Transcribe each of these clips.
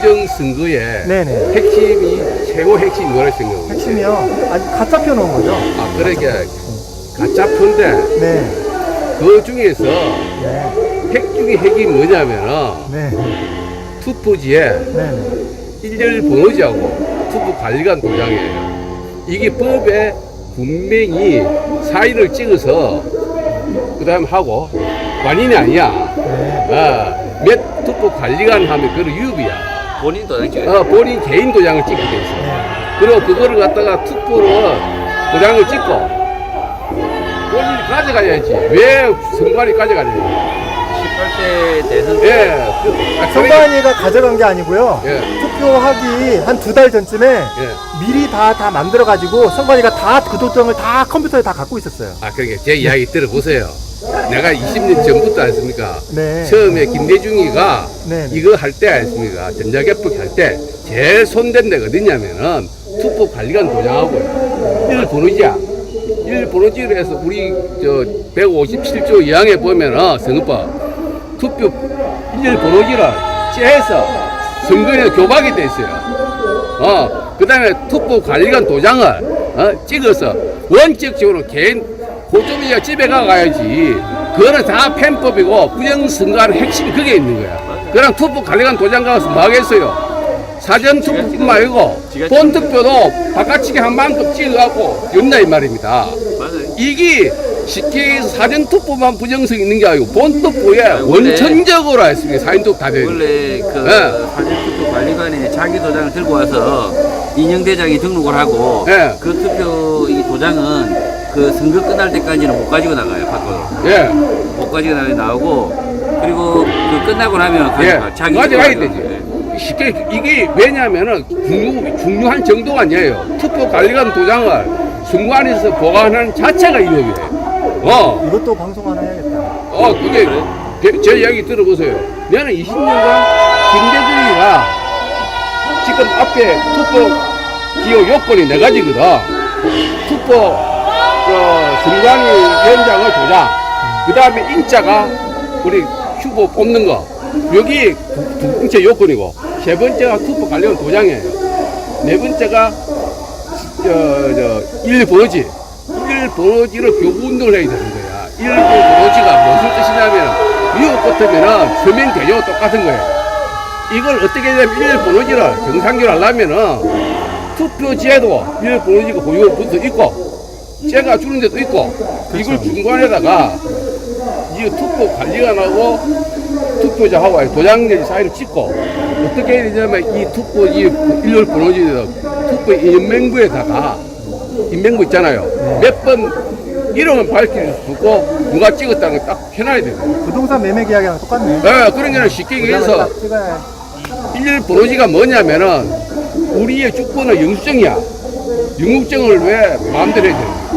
부정선거의 네네. 핵심이 최고 핵심이 뭐라 생각해요? 핵심이요. 아직 가짜 펴놓은 거죠. 아, 그러니까 가짜표인데 네. 그 중에서 네. 핵 중에 핵이 뭐냐면은 네. 투표지에 네. 일렬 번호지하고 투표 관리관 도장이에요. 이게 법에 분명히 사인을 찍어서 그 다음 하고 완인이 아니야. 네. 어, 몇 투표 관리관 하면 그건 유비야. 본인 도장 찍어요. 어, 본인 개인 도장을 찍게 돼 있어. 네. 그리고 그거를 갖다가 투표로 도장을 찍고 본인이 가져가야지. 왜 선관위 가져가냐. 18대 대선 때 예. 그, 아, 선관위가 가져간 게 아니고요. 예. 투표하기 한 두 달 전쯤에 예. 미리 다 다 만들어 가지고 선관위가 다 그 도장을 다 컴퓨터에 다 갖고 있었어요. 아, 그러니까 제 이야기 들어보세요. 내가 20년 전부터 않습니까? 네. 처음에 김대중이가 네. 이거 할 때 아닙니까? 전자개표 할때 제일 손댄 데가 어디냐면은 투표 관리관 도장하고요. 일 번호지야. 일 번호지로 해서 우리 저 157조 2항에 보면은 선거법 투표 일 번호지를 째서 선거에 교박이 돼 있어요. 어, 그 다음에 투표 관리관 도장을 어, 찍어서 원칙적으로 개인 고점이야 집에 가가야지. 그거는 다 펜법이고 부정선거하는 핵심이 그게 있는 거야. 그럼 투표 관리관 도장 가서 뭐 하겠어요? 사전 투표뿐만 아니고 본 투표도 바깥치기 한 만큼 찍어갖고 연다 이 말입니다. 이게 쉽게 사전 투표만 부정성 있는 게 아니고 본 투표에 원래- 원천적으로 했습니다. 사전 투표 다 되는. 원래 그 네. 사전 투표 관리관에 자기 도장을 들고 와서 인형 대장에 등록을 하고 네. 그 투표 이 도장은 그 선거 끝날 때까지는 못 가지고 나가요 밖으로 예. 못 가지고 나가 나오고 그리고 그 끝나고 나면 예, 가져가 자기 가져가야 되지. 쉽게 이게 왜냐면은 중요, 중요한 정도가 아니에요. 투표 관리관 도장을 선관위에서 보관하는 자체가 위협이에요. 어, 이것도 방송 하나 해야겠다. 어, 그게 제- 제 이야기 들어보세요. 나는 20년간 김대중이가 지금 앞에 투표 기호 요건이 네 가지거든. 투표 저 선관위 위원장의 도장, 그 다음에 인자가 우리 후보 뽑는 거. 여기 두, 두 번째 요건이고, 세 번째가 투표 관련 도장이에요. 네 번째가 저, 저, 일 번호지. 일 번호지를 교부운동을 해야 되는 거야. 일 번호지가 무슨 뜻이냐면, 미국 같으면은 서면 대조가 똑같은 거예요. 이걸 어떻게 하냐면, 일 번호지를 정상적으로 하려면은, 투표지에도 일 번호지가 보유가 붙어 있고, 제가 주는 데도 있고, 이걸 중간에다가, 이 투표 관리관하고 투표자하고 도장내 사이를 찍고 어떻게 해야 되냐면 이 투표 이 일렬 번호지에다 투표 인명부에다가 인명부 있잖아요. 몇번 이름은 밝힐 수 있고 누가 찍었다는 걸 딱 해놔야 돼요. 부동산 매매 계약이랑 똑같네. 예, 그런 게는 쉽게 얘기해서 일렬 번호지가 뭐냐면은 우리의 주권은 영수증이야. 영국증을 왜 마음대로 해야 되는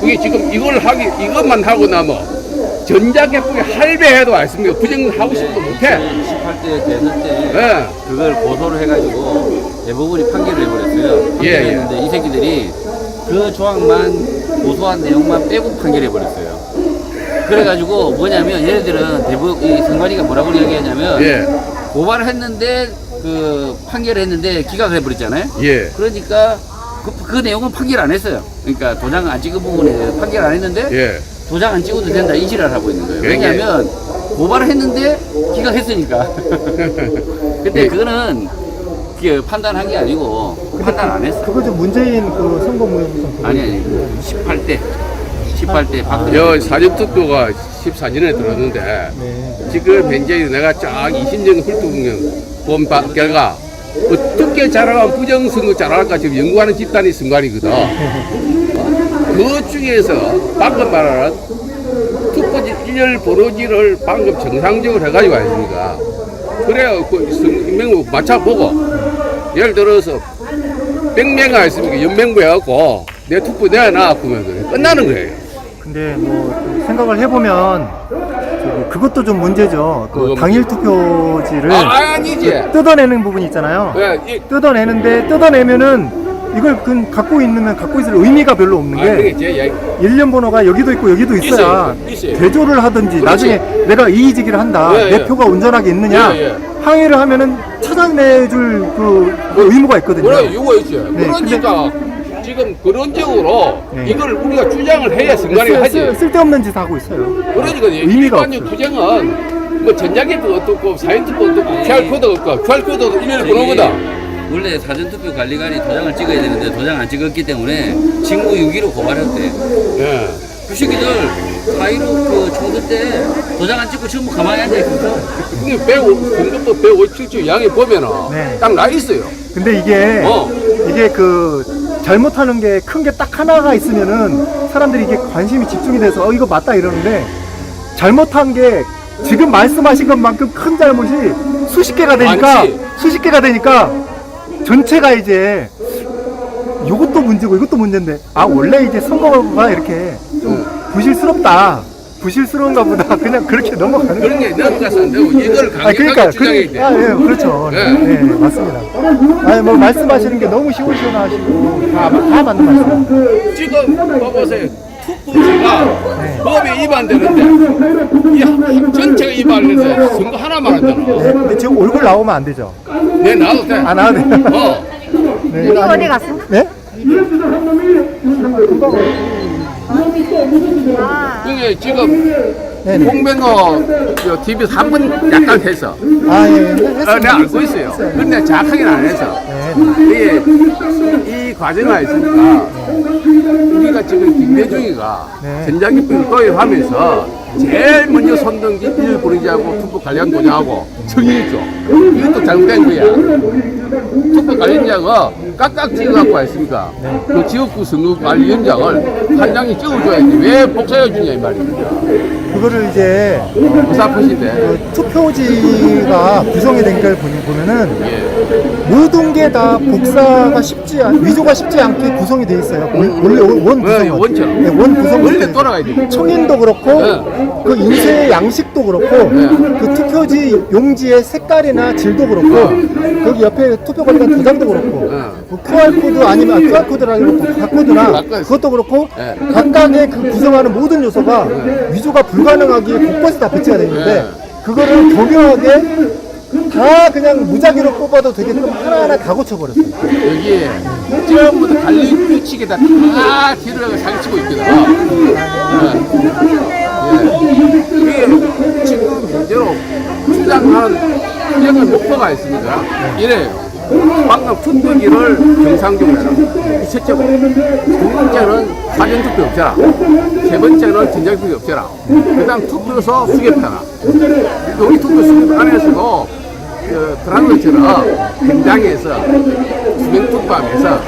그게 지금 이걸 하기 이것만 하고 나면 전자개표에 할배해도 알습니까 부정하고 싶어도 못해 18대 대선 때 예. 그걸 고소를 해가지고 대부분이 판결을 해버렸어요. 예, 예. 판결했는데 이 새끼들이 그 조항만 고소한 내용만 빼고 판결해버렸어요. 그래가지고 뭐냐면 얘네들은 대부분 이 선관위가 뭐라고 이야기하냐면 예. 고발을 했는데 그 판결을 했는데 기각을 해버렸잖아요. 예. 그러니까 그, 그 내용은 판결 안 했어요. 그러니까 도장 안 찍은 부분에 대해서 판결 안 했는데 예. 도장 안 찍어도 된다 이 지랄을 하고 있는 거예요. 그러니까 왜냐하면 고발을 했는데 기각했으니까. 근데 예. 그거는 그 판단한 게 아니고 판단 안 했어. 그거 좀 문재인 그 선거 무효성 그거. 아니 아니 18대 18대 박근혜 여 사전투표가 14년에 들었는데 네. 지금 현재 내가 쫙 20년 훑어보면 본 바- 결과 어 떻게 자라면 부정선거 자랄까 지금 연구하는 집단이 선관이거든. 그 중에서 방금 말하는 투표지 일렬 번호지를 방금 정상적으로 해가지고 왔습니까? 그래야 그 인명부 맞춰보고 예를 들어서 100명 아니습니까? 연명부 해갖고 내 투표 내놔 그러면 끝나는 거예요. 근데 뭐 생각을 해보면 그것도 좀 문제죠. 그 그거 당일 투표지를 아, 아니지. 뜯어내는 부분이 있잖아요. 예, 이- 뜯어내는데 뜯어내면은 이걸 그 갖고 있으면 갖고 있을 의미가 별로 없는 아, 게 그게 제 이야기. 일련 번호가 여기도 있고 여기도 있어야 있어요, 있어요. 대조를 하든지. 나중에 내가 이의지기를 한다 예, 내 예. 표가 온전하게 있느냐 예, 예. 항의를 하면은 찾아내줄 그, 그 의무가 있거든요. 그래, 이거 있어요. 네, 그러니까 지금 그런 적으로 네. 이걸 우리가 주장을 해야 선관위 쓸, 하지. 쓸, 쓸데없는 짓 하고 있어요. 그러니까 의미가 일반적 투쟁은 뭐 전자기도 어떻고 사인트도 어떻고 QR코드가 없고 QR코드도 일일이 번호거다. 원래 사전투표 관리관이 도장을 찍어야 되는데 도장 안 찍었기 때문에 직무 유기로 고발했대. 예. 그 새끼들 사이로 그 총들 때 도장 안 찍고 전부 가만히 앉아 있었어. 이게 105, 공급법 157조 양에 보면은 네. 딱 나 있어요. 근데 이게 어. 이게 그 잘못하는 게 큰 게 딱 하나가 있으면은 사람들이 이게 관심이 집중이 돼서 어 이거 맞다 이러는데 잘못한 게 지금 말씀하신 것만큼 큰 잘못이 수십 개가 되니까 많지. 수십 개가 되니까 전체가 이제 이것도 문제고 이것도 문제인데 아 원래 이제 선거가 이렇게 좀 부실스럽다 부실스러운가 보다 그냥 그렇게 넘어가는 그런 게 넘어가서 안 되고 이걸 아 강력하게 그러니까 주장해야 그, 돼. 아, 예, 그렇죠. 네. 네. 맞습니다. 아니 뭐 말씀하시는 게 너무 시원시원하시고 다, 다 맞는 말씀. 지금 봐보세요. 투표지가 네. 법에 위반되는데 전체가 위반해서 선거 하나만 하잖아. 네, 근데 지금 얼굴 나오면 안 되죠. 내 나도 돼. 안 나와도 돼요. 어. 네, 우리 아니, 어디 갔어? 네? 아, 그게 지금 네네. 홍명호 TV에서 한번 약간 했어. 아 예. 예. 어. 내가 알고 있어요. 근데 정확하게는 안 해서. 네. 이게 이 과정이 있으니까 우리가 지금 김대중이가 네. 전자기표를 도입하면서 제일 먼저 손든 게 일부리자고 투표 관련 도장하고 정의했죠. 이것도 잘못된 거야. 투표 관련자가 깍깍 찍어갖고 왔으니까 네. 그 지역구 선거관리위원장을 한 장이 찍어줘야지 왜 복사해 주냐 이 말입니다. 그거를 이제 의사표시인데. 그 투표지가 구성이 된 걸 보면은 예. 모든 게 다 복사가 쉽지 않, 위조가 쉽지 않게 구성이 돼 있어요. 원- 원래 원, 원 네, 구성 원처럼. 네, 원 구성 원래 돌아가야 돼요. 청인도 그렇고 네. 그 인쇄 양식도 그렇고 네. 그 투표지 용지의 색깔이나 질도 그렇고 거기 옆에 투표 관련 도장도 그렇고 네. 뭐 QR 코드 아니면 아, QR 코드라 아니고 바코드나 바꿔 그것도 그렇고 네. 각각의 그 구성하는 모든 요소가 위조가 불가능하기에 곳곳에 다 배치가 되어 있는데 네. 그거를 교묘하게 다 그냥 무작위로 뽑아도 되게끔 하나하나 다 고쳐버렸어요. 여기에 전부 다 관리 규칙에 다 다 뒤를 사기치고 있거든. 예. 이게 지금 현재로 주장하는 주장의 목표가 있습니다. 이래요. 방금 투표기를 정상적으로 해라. 이 첫째고. 두 번째는 사전투표 없애라. 세 번째는 전자투표 없애라. 그 다음 투표소 수ገብ해라. 여기 투표 수급 안에서도 그 드라마처럼 현장에서 수행투표하면서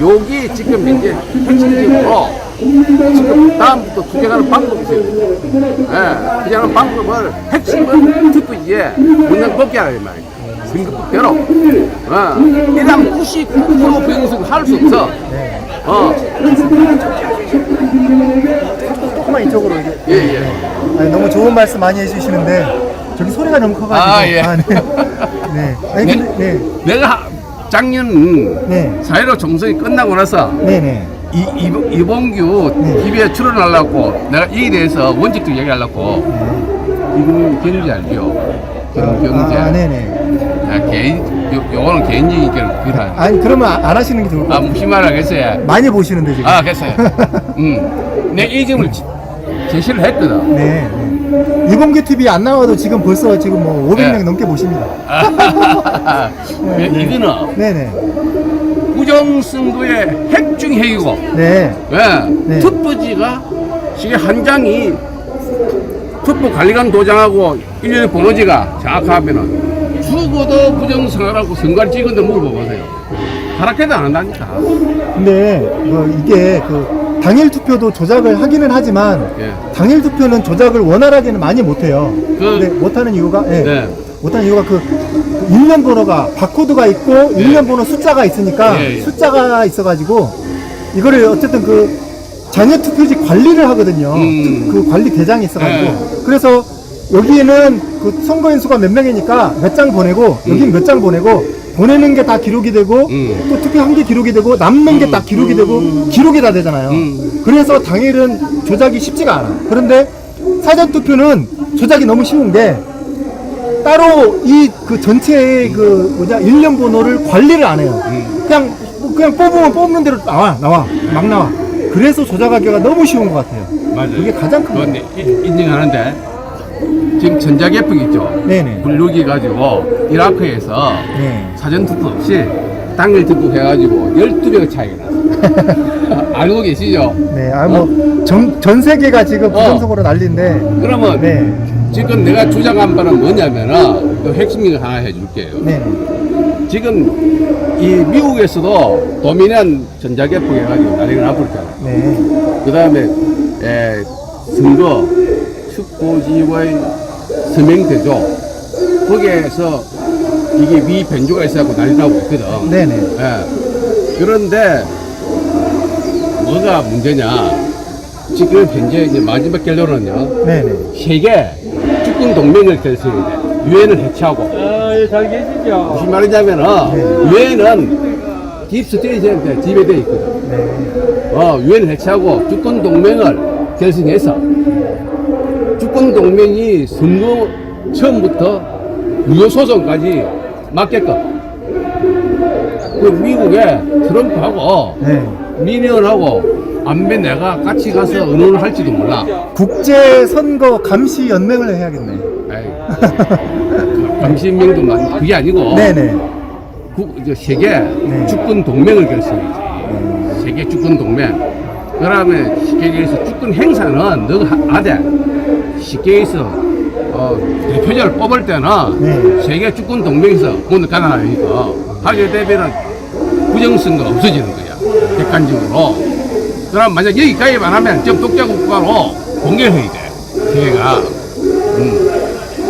여기 지금 이제 핵심적으로 지금 다음부터 투쟁하는 방법이 있어요. 예, 투쟁하는 방법을 핵심은 투표지에 문장 하라 이 말이에요. 선거법대로. 어, 이랑 99% 변경 할수 없어. 어, 조금만 이쪽으로 이제 예, 예. 아니, 너무 좋은 말씀 많이 해주시는데 저기 소리가 너무 커가지고 아, 예. 네. 네. 아니, 네? 근데, 네. 내가 작년 네. 사회로 총선이 끝나고 나서 네 네. 이, 이, 이봉규 네. TV에 출연하려고 내가 이에 대해서 원칙도 얘기하려고 이건 경제 알죠? 경, 경제. 아, 네네. 야, 개인, 요, 요거는 개인적인 의견을 그다. 아니, 그러면 아- 안 하시는 게 좋을 것 아, 같아요. 하겠어요? 많이 보시는데, 지금. 아, 됐어요. 음. 내가 이 점을 지- 제시를 했거든. 네. 네. 이봉규 TV 안 나와도 지금 벌써 지금 뭐 500명 네. 넘게 보십니다. 왜 네. 이거는 네네. 부정선거의 핵 중 핵이고, 네. 왜? 네. 투표지가 지금 한 장이 투표 관리관 도장하고 일련의 번호지가 정확하면은 죽어도 부정선거라고 선거를 찍은데 물어보세요. 하락해도 안 한다니까. 근데 뭐 이게 그 당일 투표도 조작을 하기는 하지만 예. 당일 투표는 조작을 원활하게는 많이 못해요. 그- 근데 못하는 이유가 예. 네. 못하는 이유가 그 일련 번호가 바코드가 있고 일련 번호 숫자가 있으니까 예, 예. 숫자가 있어가지고 이거를 어쨌든 그 자녀 투표지 관리를 하거든요. 음. 그 관리 대장이 있어가지고 예. 그래서 여기에는 그 선거인 수가 몇 명이니까 몇 장 보내고 여긴 음. 몇장 보내고 보내는 게 다 기록이 되고 음. 또 투표한 게 기록이 되고 남는 게 다 기록이 되고 기록이 다 되잖아요. 음. 그래서 당일은 조작이 쉽지가 않아. 그런데 사전 투표는 조작이 너무 쉬운 게 따로 이 그 전체의 그 뭐냐 일련 번호를 관리를 안 해요. 음. 그냥 그냥 뽑으면 뽑는 대로 나와 나와 막 나와. 그래서 조작하기가 너무 쉬운 것 같아요. 맞아요. 그게 가장 큰 인- 인정하는데 지금 전자개표 있죠. 네네. 분류기 가지고 이라크에서 네. 사전 투표 없이 당일 투표 해가지고 12명 차이가 났어요. 알고 계시죠? 네, 아, 뭐, 전, 전 세계가 지금 부정적으로 난리인데, 그러면 네, 지금 내가 주장한 바는 뭐냐면은 또 핵심을 하나 해줄게요. 네, 지금 이 미국에서도 도미난 전자개표 해가지고 난리가 나버렸잖아요. 네, 그 다음에 선거 축구지의 서명대조 거기에서 이게 미 변조가 있어갖고 난리 나고 있거든. 네, 네, 예. 그런데 뭐가 문제냐? 지금 현재 이제 마지막 결론은요. 네, 네. 세계 축구 동맹을 결성해야 돼. 유엔을 해체하고. 잘 계시죠? 무슨 말이냐면은 유엔은 딥스테이트한테 지배돼 있거든. 네. 어, 유엔을 해체하고 주권 동맹을 결성해서 주권 동맹이 선거 처음부터 무효 소송까지 맞게끔 그 미국의 트럼프하고 네. 미니언하고 안배 내가 같이 가서 의논을 할지도 몰라. 국제 선거 감시 연맹을 해야겠네. 에이, 감시명도 많 그게 아니고 네, 네. 국, 저 세계 주권 동맹을 결성했지. 세계 주권 동맹. 그다음에 세계에서 주권 행사는 너가 하- 하 되 세계에서 어, 대표자를 뽑을 때는 네. 세계 주권 동맹에서 오늘 가능하니까 하게 되면은 부정선거 없어지는 거야. 객관적으로. 그럼 만약 여기 가입 안 하면 좀 독자국가로 공개해야 돼. 세계가. 음.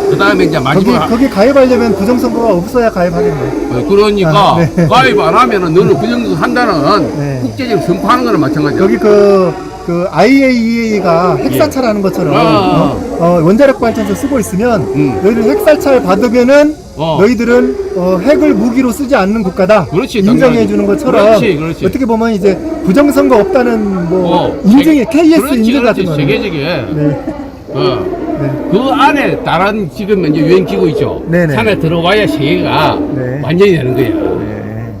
그 다음에 이제 거기, 마지막. 거기 가입하려면 부정선거가 없어야 가입하겠네. 어, 그러니까 아, 네. 가입 안 하면은 너는 부정선 한다는 네. 국제적 선포하는 거랑 마찬가지야. 여기 그, 그 IAEA가 핵사찰하는 것처럼 예. 아, 어, 어, 원자력 발전소 쓰고 있으면 음. 너희들 핵사찰 받으면은 어. 너희들은 어, 핵을 무기로 쓰지 않는 국가다 그렇지, 인정해 당연하지. 주는 것처럼 그렇지, 그렇지. 어떻게 보면 이제 부정선거 없다는 뭐 어, 인증이 세- KS 그렇지, 인증 그렇지, 같은 거는 세계적이에. 네. 어. 네. 그 안에 다른 지금 이제 유엔 기구 있죠. 네네. 산에 들어와야 세계가 네. 완전히 되는 거야. 네.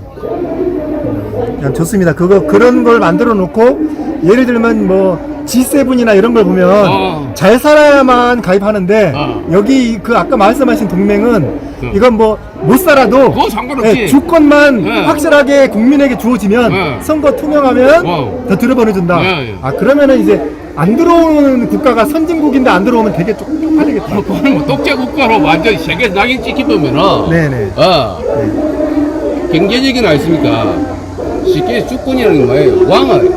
음, 좋습니다. 그거 그런 걸 만들어 놓고 예를 들면 뭐 G7이나 이런 걸 보면 어. 잘 살아야만 가입하는데 어. 여기 그 아까 말씀하신 동맹은 음. 이건 뭐 못 살아도 그거 상관없지. 예, 주권만 네. 확실하게 국민에게 주어지면 네. 선거 투명하면 어. 더 들어보내준다. 네, 네. 아 그러면은 이제 안 들어오는 국가가 선진국인데 안 들어오면 되게 쪽 쪽팔리겠다. 그거는 뭐 독재 국가로 완전 세계 낙인 찍히면은 네네. 어. 경제적인 아니습니까? 쉽게 주권이라는 거예요. 왕의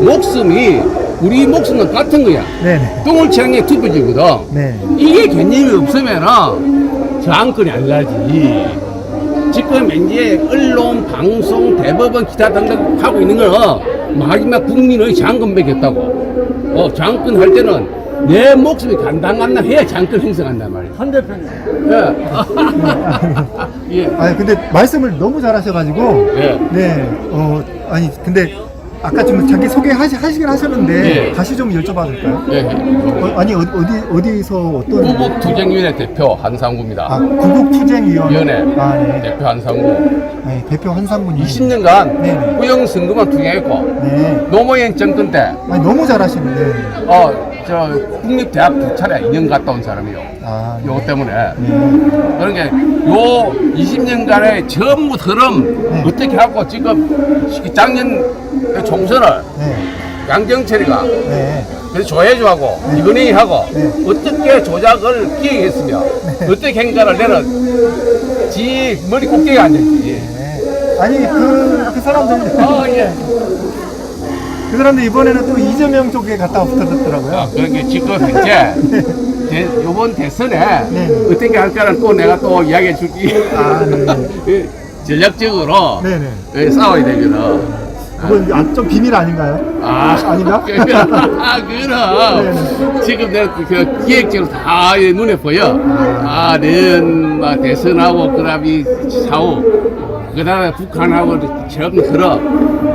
목숨이 우리 목숨과 같은 거야. 네네. 똥을 치는 게 투표지거든. 네. 이게 개념이 없으면은 저항권이 안 가지. 지금 이제 언론, 방송, 대법원, 기타 등등 하고 있는 거는 마지막 국민의 장권 매겼다고. 어, 장권 할 때는 내 목숨이 간당간당 해야 장권 행사한단 말이야. 한 대표님. 예. 예. 아니 근데 말씀을 너무 잘하셔가지고 예. 네, 어, 아니, 근데 아까 좀 자기 소개 하시, 하시긴 하셨는데 예. 다시 좀 여쭤봐도 될까요? 예. 어, 아니, 어디, 어디, 어디서 어떤. 구국투쟁위원회 대표 한상구입니다. 아, 구국투쟁위원회. 위원회 아, 네. 대표 한상구. 아니, 대표 한상군이. 20년간 네. 부정선거만 투쟁했고 네. 노무현 정권 때 아니, 너무 잘하시는데. 어, 저 국립대학 두 차례 2년 갔다 온 사람이요. 아, 네. 요거 때문에. 게, 요 20년간의 전부 흐름, 네. 어떻게 하고 지금 작년 총선을 네. 양정철이가 네. 그래서 조혜주하고 이건희 하고 네. 어떻게 조작을 기획했으며 어떻게 행가를 내는 지 머리 꼭대기에 앉았지. 네. 아니, 그, 그 사람들. 아, 예. 그 사람들 이번에는 또 이재명 쪽에 갔다 붙었더라고요. 아, 그러니까 지금 현재 대, 요번 대선에 네. 어떻게 할까를 또 내가 또 이야기해 줄게. 아, 네. 예, 전략적으로 네 네. 예, 싸워야 되거든. 그건 아, 좀 비밀 아닌가요? 아, 아닌가? 아, 그럼 지금 내가 그- 그 기획적으로 다 눈에 보여. 아, 는막 대선하고 그 다음이 사후 그 다음에 북한하고 점 걸어.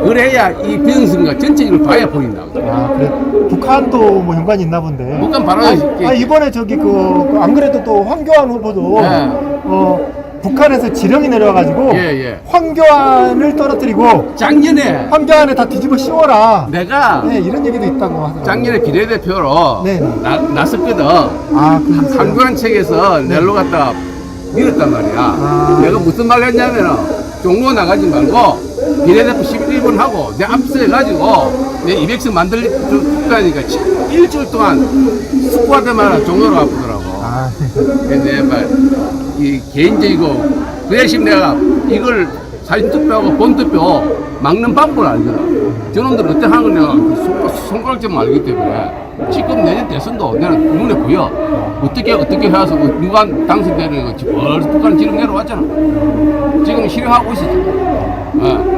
그래야 이 변수가 전체적으로 봐야 보인다고. 아 그래 북한도 뭐 연관이 있나 본데 북한 바로 아, 아, 이번에 저기 그, 그안 그래도 또 황교안 후보도 네. 어 북한에서 지령이 내려가지고 예, 예. 황교안을 떨어뜨리고 작년에 황교안에 다 뒤집어 씌워라 내가 네 이런 얘기도 있다고 하더라고요 작년에 비례대표로 네. 나, 났었거든. 아 그러세요? 한국한 책에서 넬로 갖다 밀었단 말이야. 아. 내가 무슨 말 했냐면은 종로 나가지 말고 비례대표 11번 하고 내 앞서가지고 내 200석 만들니까 일주일 동안 숙고하다마다 종로로 아프더라고. 아, 근데 막이 개인적이고 그 대신 내가 이걸 사진 투표하고 본 투표 막는 방법을 알거든. 저놈들 어떻게 하는 걸 내가 손- 손가락점 알기 때문에 지금 내년 대선도 내가 눈에 보여. 어떻게 어떻게 해서 누가 당선되는 거지 벌써 북한 지금 내려왔잖아. 지금 실행하고 있었잖아. 어.